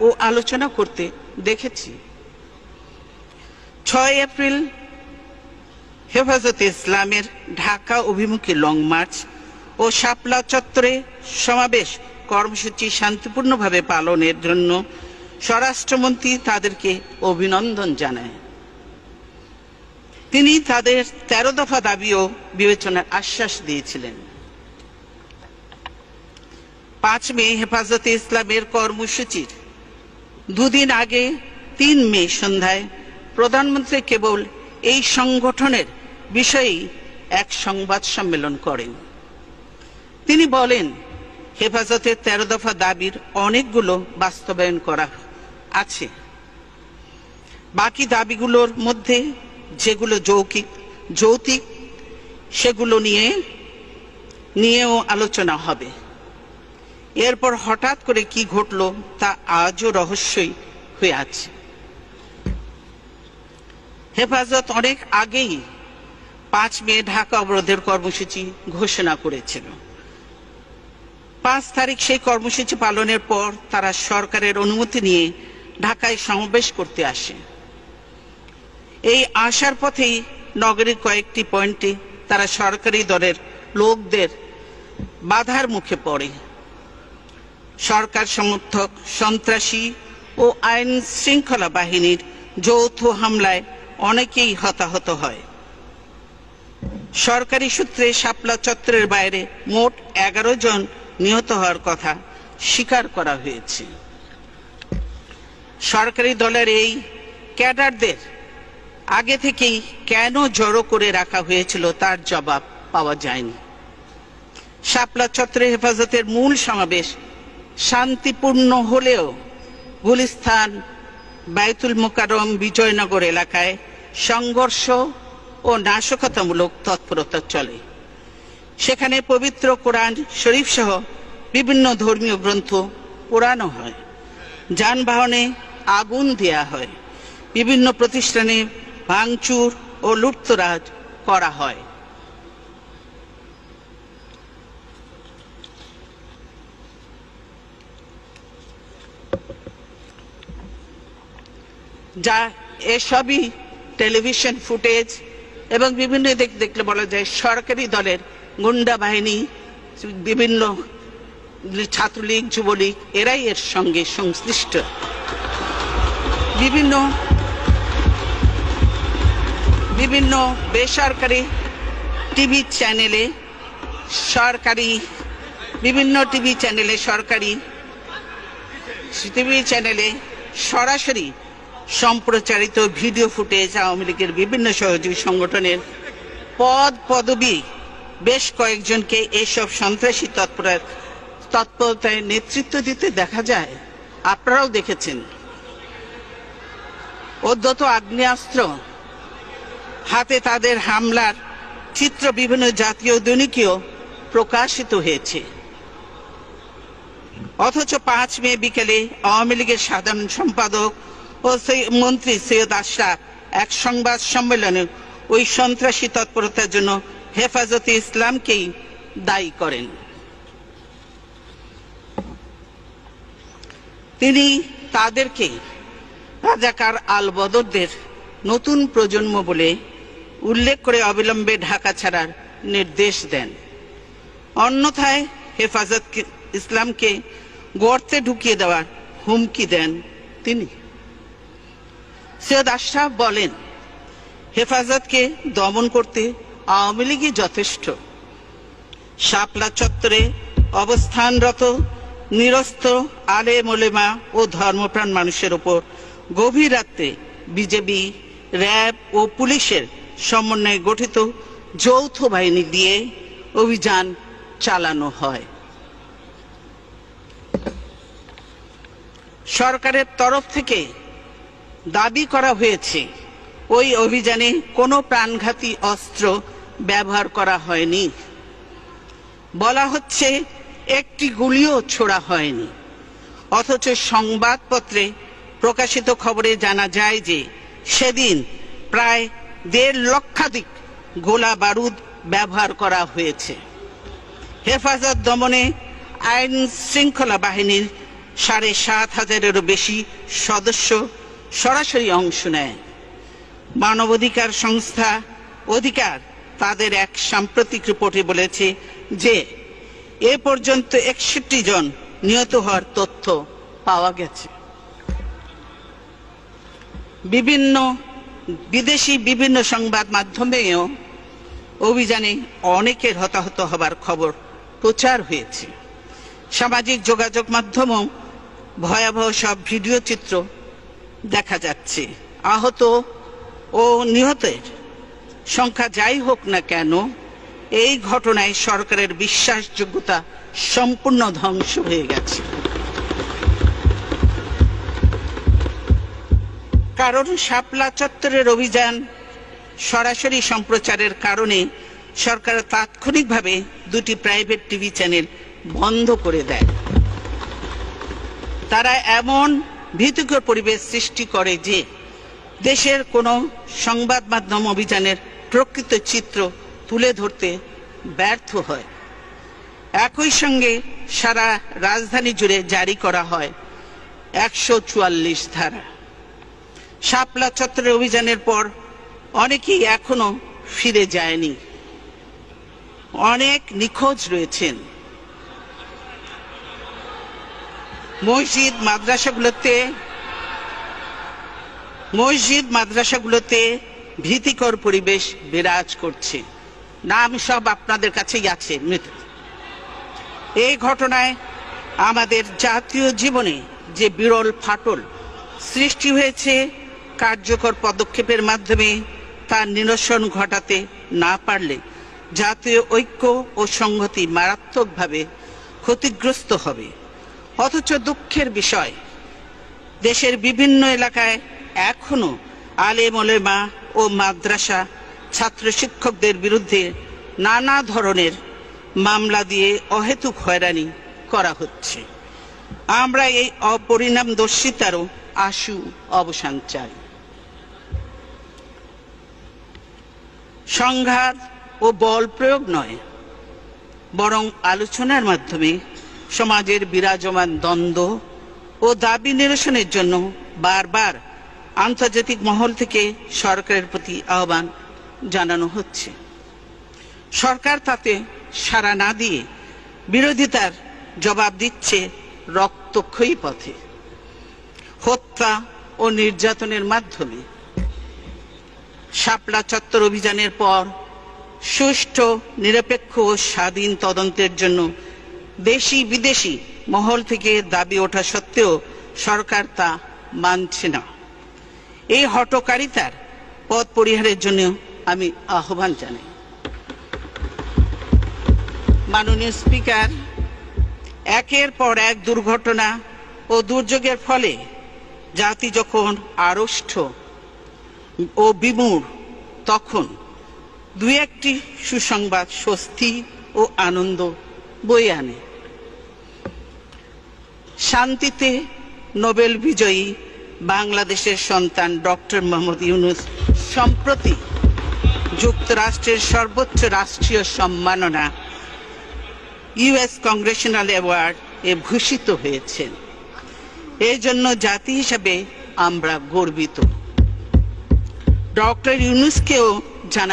ও আলোচনা করতে দেখেছি। ছয় এপ্রিল হেফাজতে ইসলামের ঢাকা অভিমুখী লং মার্চ ও শাপলা চত্বরে সমাবেশ কর্মসূচি শান্তিপূর্ণভাবে পালনের জন্য স্বরাষ্ট্রমন্ত্রী তাদেরকে অভিনন্দন জানায়। তিনি তাদের তেরো দফা দাবিও বিবেচনার আশ্বাস দিয়েছিলেন। পাঁচ মে হেফাজতে ইসলামের কর্মসূচির দুদিন আগে, তিন মে সন্ধ্যায়, প্রধানমন্ত্রী কেবল এই সংগঠনের বিষয়েই এক সংবাদ সম্মেলন করেন। তিনি বলেন হেফাজতের তেরো দফা দাবির অনেকগুলো বাস্তবায়ন করা আছে। বাকি দাবিগুলোর মধ্যে যেগুলো যৌকিক, যৌতিক, সেগুলো নিয়ে, নিয়েও আলোচনা হবে। এরপর হঠাৎ করে কি ঘটল তা আজও রহস্যই হয়ে আছে। হেফাজত অনেক আগেই পাঁচ মে ঢাকা অবরোধের কর্মসূচি ঘোষণা করেছিল। পাঁচ তারিখ সেই কর্মসূচি পালনের পর তারা সরকারের অনুমতি নিয়ে ঢাকায় সমাবেশ করতে আসে। এই আসার পথেই নগরীর কয়েকটি পয়েন্টে তারা সরকারি দলের লোকদের বাধার মুখে পড়ে। সরকার সমর্থক সন্ত্রাসী ও আইন শৃঙ্খলা বাহিনীর যৌথ হামলায় অনেকেই হতাহত হয়। সরকারি সূত্রে শাপলা চত্বরের বাইরে মোট এগারো জন নিহত হওয়ার কথা স্বীকার করা হয়েছে। সরকারি দলের এই ক্যাডারদের আগে থেকেই কেন জড়ো করে রাখা হয়েছিল তার জবাব পাওয়া যায়নি। শাপলা চত্বরে হেফাজতের মূল সমাবেশ শান্তিপূর্ণ হলেও গুলিস্তান বায়তুল মোকারম বিজয়নগর এলাকায় সংঘর্ষ ও নাশকতামূলক তৎপরতা চলে। সেখানে পবিত্র কোরআন শরীফ সহ বিভিন্ন ধর্মীয় গ্রন্থ পোড়ানো হয়। যানবাহনে আগুন দেয়া হয়। বিভিন্ন প্রতিষ্ঠানে ভাঙচুর ও লুটতরাজ করা হয়। যা এসবই টেলিভিশন ফুটেজ এবং বিভিন্ন দিক দেখলে বলা যায় সরকারি দলের গুন্ডা বাহিনী, বিভিন্ন ছাত্রলীগ, যুবলীগ, এরাই এর সঙ্গে সংশ্লিষ্ট। বিভিন্ন বিভিন্ন বেসরকারি টিভি চ্যানেলে সরকারি, বিভিন্ন টিভি চ্যানেলে সরকারি টিভি চ্যানেলে সরাসরি সম্প্রচারিত ভিডিও ফুটেজ আওয়ামী লীগের বিভিন্ন সহযোগী সংগঠনের পদ পদবি বেশ কয়েকজনকে এইসব সন্ত্রাসী তৎপরা তৎপরতায় নেতৃত্ব দিতে দেখা যায়। আপনারাও দেখেছেন। অদ্যত আগ্নেয়াস্ত্র হাতে তাদের হামলার চিত্র বিভিন্ন জাতীয় দৈনিকেও প্রকাশিত হয়েছে। অথচ পাঁচ মে বিকেলে আওয়ামী লীগের সাধারণ সম্পাদক ও মন্ত্রী সৈয়দ আশরাফ এক সংবাদ সম্মেলনে ওই সন্ত্রাসী তৎপরতার জন্য হেফাজতে ইসলামকেই দায়ী করেন। তিনি তাদেরকে রাজাকার আল বদরদের নতুন প্রজন্ম বলে উল্লেখ করে অবিলম্বে ঢাকা ছাড়ার নির্দেশ দেন। অন্যথায় হেফাজত ইসলামকে গর্তে ঢুকিয়ে দেওয়ার হুমকি দেন তিনি। সৈয়দ আশরাফ বলেন, হেফাজতকে দমন করতে আওয়ামী লীগই যথেষ্ট। শাপলা চত্বরে অবস্থানরত নিরস্ত আলে মোলেমা ও ধর্মপ্রাণ মানুষের ওপর গভীর রাত্রে বিজেপি, র্যাব ও পুলিশের সমন্বয়ে গঠিত যৌথ বাহিনী দিয়ে অভিযান চালানো হয়। সরকারের তরফ থেকে দাবি করা হয়েছে। ওই অভিযানে কোনো প্রাণঘাতী অস্ত্র ব্যবহার করা হয়নি। বলা হচ্ছে একটি গুলিও ছোড়া হয়নি। অথচ সংবাদপত্রে প্রকাশিত খবরে জানা যায় যে সেদিন প্রায় দেড় লক্ষাধিক গোলা বারুদ ব্যবহার করা হয়েছে। হেফাজত দমনে আইন শৃঙ্খলা বাহিনীর সাড়ে সাত হাজারেরও বেশি সদস্য সরাসরি অংশ নেয়। মানবাধিকার সংস্থা অধিকার তাদের এক সাম্প্রতিক রিপোর্টে বলেছে যে, এ পর্যন্ত একষট্টি জন নিহত হওয়ার তথ্য পাওয়া গেছে। বিভিন্ন, বিদেশি বিভিন্ন সংবাদ মাধ্যমেও অভিযানে অনেকের হতাহত হবার খবর প্রচার হয়েছে। সামাজিক যোগাযোগ মাধ্যমেও ভয়াবহ সব ভিডিও চিত্র দেখা যাচ্ছে। আহত ও নিহতের সংখ্যা যাই হোক না কেন, এই ঘটনায় সরকারের বিশ্বাসযোগ্যতা সম্পূর্ণ ধ্বংস হয়ে গেছে। কারণ শাপলা চত্বরের অভিযান সরাসরি সম্প্রচারের কারণে সরকার তাৎক্ষণিকভাবে দুটি প্রাইভেট টিভি চ্যানেল বন্ধ করে দেয়। তারা এমন ভীতিকর পরিবেশ সৃষ্টি করে যে দেশের কোনো সংবাদ মাধ্যম অভিযানের প্রকৃত চিত্র তুলে ধরতে ব্যর্থ হয়। একই সঙ্গে সারা রাজধানী জুড়ে জারি করা হয় একশো চুয়াল্লিশ ধারা। শাপলা চত্বরের অভিযানের পর অনেকেই এখনও ফিরে যায়নি। অনেক নিখোঁজ রয়েছেন। মসজিদ মাদ্রাসাগুলোতে মসজিদ মাদ্রাসাগুলোতে ভীতিকর পরিবেশ বিরাজ করছে। নাম সব আপনাদের কাছেই আছে এই ঘটনায় আমাদের জাতীয় জীবনে যে বিরল ফাটল সৃষ্টি হয়েছে, কার্যকর পদক্ষেপের মাধ্যমে তার নিরসন ঘটাতে না পারলে জাতীয় ঐক্য ও সংহতি মারাত্মকভাবে ক্ষতিগ্রস্ত হবে। অথচ দুঃখের বিষয়। দেশের বিভিন্ন এলাকায় এখনও আলেম ওলেমা ও মাদ্রাসা ছাত্র শিক্ষকদের বিরুদ্ধে নানা ধরনের মামলা দিয়ে অহেতুক হয়রানি করা হচ্ছে। আমরা এই অপরিণামদর্শিতারও আশু অবসান চাই। সংঘাত ও বল প্রয়োগ নয়, বরং আলোচনার মাধ্যমে সমাজের বিরাজমান দ্বন্দ্ব ও দাবি নিরসনের জন্য বারবার আন্তর্জাতিক মহল থেকে সরকারের প্রতি আহ্বান জানানো হচ্ছে। সরকার তাতে সাড়া না দিয়ে বিরোধিতার জবাব দিচ্ছে রক্তক্ষয়ী পথে। হত্যা ও নির্যাতনের মাধ্যমে শাপলা চত্বর অভিযানের পর সুষ্ঠু, নিরপেক্ষ ও স্বাধীন তদন্তের জন্য দেশি বিদেশি মহল থেকে দাবি ওঠা সত্ত্বেও সরকার তা মানছে না। এই হটকারিতার পথ পরিহারের জন্য আমি আহ্বান জানাই। মাননীয় স্পিকার, একের পর এক দুর্ঘটনা ও দুর্যোগের ফলে জাতি যখন আড়ষ্ট ও বিমূঢ়, তখন দুই একটি সুসংবাদ স্বস্তি ও আনন্দ বয়ে আনে। শান্তিতে নোবেল বিজয়ী বাংলাদেশের সন্তান ডক্টর মোহাম্মদ ইউনুস সম্প্রতি যুক্তরাষ্ট্রের সর্বোচ্চ রাষ্ট্রীয় সম্মাননা ইউএস কংগ্রেশনাল অ্যাওয়ার্ড এ ভূষিত হয়েছেন। এই জন্য জাতি হিসাবে আমরা গর্বিত। ডক্টর ইউনুসকেও জানা